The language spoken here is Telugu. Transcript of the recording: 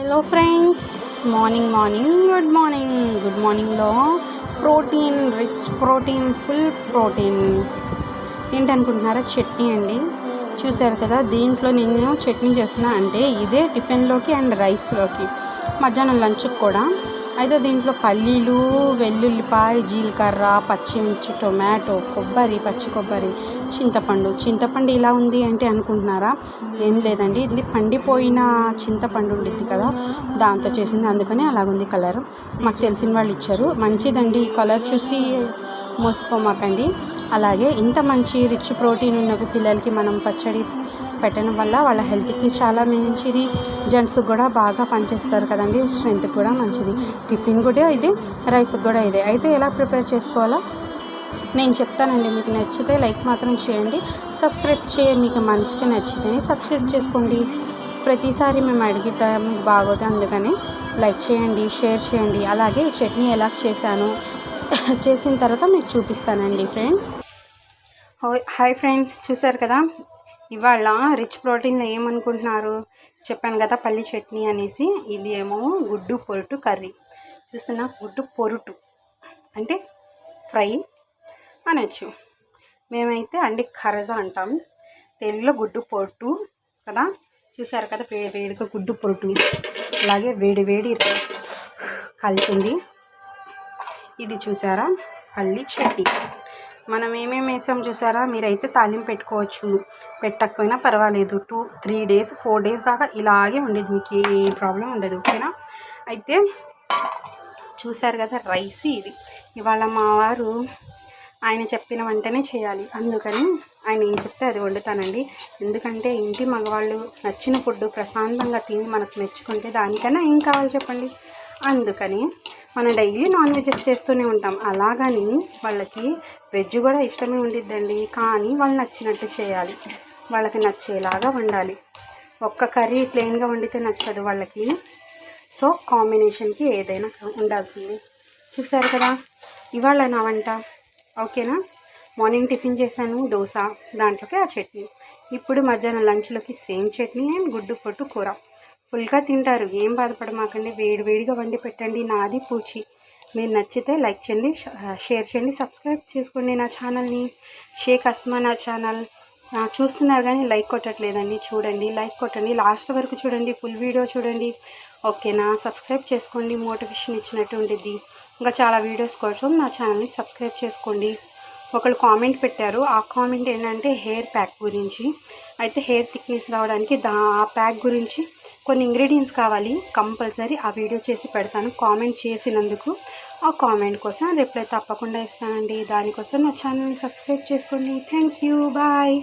Hello friends morning morning good morning good మార్నింగ్లో protein rich protein full protein ఏంటనుకుంటున్నారా? Chutney అండి. చూసారు కదా దీంట్లో నేను చట్నీ చేస్తున్నా అంటే ఇదే టిఫిన్లోకి అండ్ రైస్లోకి. మధ్యాహ్నం లంచ్కి కూడా. అయితే దీంట్లో పల్లీలు వెల్లుల్లిపాయ జీలకర్ర పచ్చిమిర్చి టొమాటో కొబ్బరి పచ్చి కొబ్బరి చింతపండు. చింతపండు ఇలా ఉంది అంటే అనుకుంటున్నారా? ఏం లేదండి. ఇది పండిపోయిన చింతపండు ఉండిద్ది కదా దాంతో చేసింది. అందుకని అలాగుంది కలర్. మాకు తెలిసిన వాళ్ళు ఇచ్చారు. మంచిదండి ఈ కలర్ చూసి మోసపోమాకండి. అలాగే ఇంత మంచి రిచ్ ప్రోటీన్ ఉన్న పిల్లలకి మనం పచ్చడి పెట్టడం వల్ల వాళ్ళ హెల్త్కి చాలా మంచిది. జెంట్స్కి కూడా బాగా పనిచేస్తారు కదండి. స్ట్రెంత్ కూడా మంచిది. టిఫిన్ కూడా ఇది రైస్కి కూడా ఇదే. అయితే ఎలా ప్రిపేర్ చేసుకోవాలో నేను చెప్తానండి. మీకు నచ్చితే లైక్ మాత్రం చేయండి. సబ్స్క్రైబ్ చేయ మీకు మనసుకి నచ్చితేనే సబ్స్క్రైబ్ చేసుకోండి. ప్రతిసారి మేము అడుగుతాం బాగోదు అందుకని లైక్ చేయండి షేర్ చేయండి. అలాగే ఈ చట్నీ ఎలా చేశాను చేసిన తర్వాత మీకు చూపిస్తానండి ఫ్రెండ్స్. హాయ్ ఫ్రెండ్స్ చూసారు కదా? ఇవాళ రిచ్ ప్రోటీన్లో ఏమనుకుంటున్నారు? చెప్పాను కదా పల్లి చట్నీ అనేసి ఇది ఏమో గుడ్డు పొరుటు కర్రీ. చూస్తున్నా గుడ్డు పొరుటు. అంటే ఫ్రై అనొచ్చు. మేమైతే అండి కరజ అంటాం. తెలుగులో గుడ్డు పొరుటు కదా? చూసారు కదా వేడి వేడిగా గుడ్డు పొరుటు. అలాగే వేడి వేడి రైస్ కలుతుంది ఇది చూసారా? పల్లి చట్నీ మనం ఏమేమి వేసాం చూసారా? మీరైతే తాలింపు పెట్టుకోవచ్చు. పెట్టకపోయినా పర్వాలేదు. Two three days four days దాకా ఇలాగే ఉండేది. మీకు ఏ ప్రాబ్లం ఉండదు ఓకేనా అయితే చూసారు కదా రైస్ ఇది. ఇవాళ మా వారు ఆయన చెప్పిన వెంటనే చేయాలి. అందుకని ఆయన ఏం చెప్తే అది వండుతానండి. ఎందుకంటే ఇంటి మగవాళ్ళు నచ్చిన ఫుడ్ ప్రశాంతంగా తిని మనకు మెచ్చుకుంటే దానికన్నా ఏం కావాలి చెప్పండి? అందుకని మనం డైలీ నాన్ వెజెస్ చేస్తూనే ఉంటాం. అలాగని వాళ్ళకి వెజ్ కూడా ఇష్టమే ఉండిద్దండి. కానీ వాళ్ళు నచ్చినట్టు చేయాలి. వాళ్ళకి నచ్చేలాగా వండాలి. ఒక్క కర్రీ ప్లెయిన్గా వండితే నచ్చదు వాళ్ళకి. సో కాంబినేషన్కి ఏదైనా ఉండాల్సింది. చూసారు కదా? ఇవాళ నా వంట. ఓకేనా? మార్నింగ్ టిఫిన్ చేశాను. దోశ దాంట్లోకి ఆ చట్నీ. ఇప్పుడు మధ్యాహ్నం లంచ్లోకి సేమ్ చట్నీ అండ్ గుడ్డు పొట్టు కూర. ఫుల్గా తింటారు. ఏం బాధపడమాకండి వేడి వేడిగా వండి పెట్టండి. నాది పూచి. మీరు నచ్చితే లైక్ చేయండి షేర్ చేయండి సబ్స్క్రైబ్ చేసుకోండి నా ఛానల్ని. షేక్ అస్మా నా ఛానల్. చూస్తున్నారు కానీ లైక్ కొట్టట్లేదండి. చూడండి లైక్ కొట్టండి. లాస్ట్ వరకు చూడండి ఫుల్ వీడియో చూడండి. ఓకేనా సబ్స్క్రైబ్ చేసుకోండి. మోటివేషన్ ఇచ్చినట్టు ఉండిద్ది. ఇంకా చాలా వీడియోస్ కోసం నా ఛానల్ని సబ్స్క్రైబ్ చేసుకోండి. ఒకళ్ళు కామెంట్ పెట్టారు. ఆ కామెంట్ ఏంటంటే హెయిర్ ప్యాక్ గురించి. అయితే హెయిర్ థిక్నెస్ రావడానికి దా ఆ ప్యాక్ గురించి కొన్ని ఇంగ్రీడియంట్స్ కావాలి కంపల్సరీ ఆ వీడియో చేసి పెడతాను. కామెంట్ చేసినందుకు ఆ కామెంట్ కోసం రిప్లై తప్పకుండా ఇస్తానండి. దానికోసం నా ఛానల్ని సబ్స్క్రైబ్ చేసుకోండి. Thank you bye.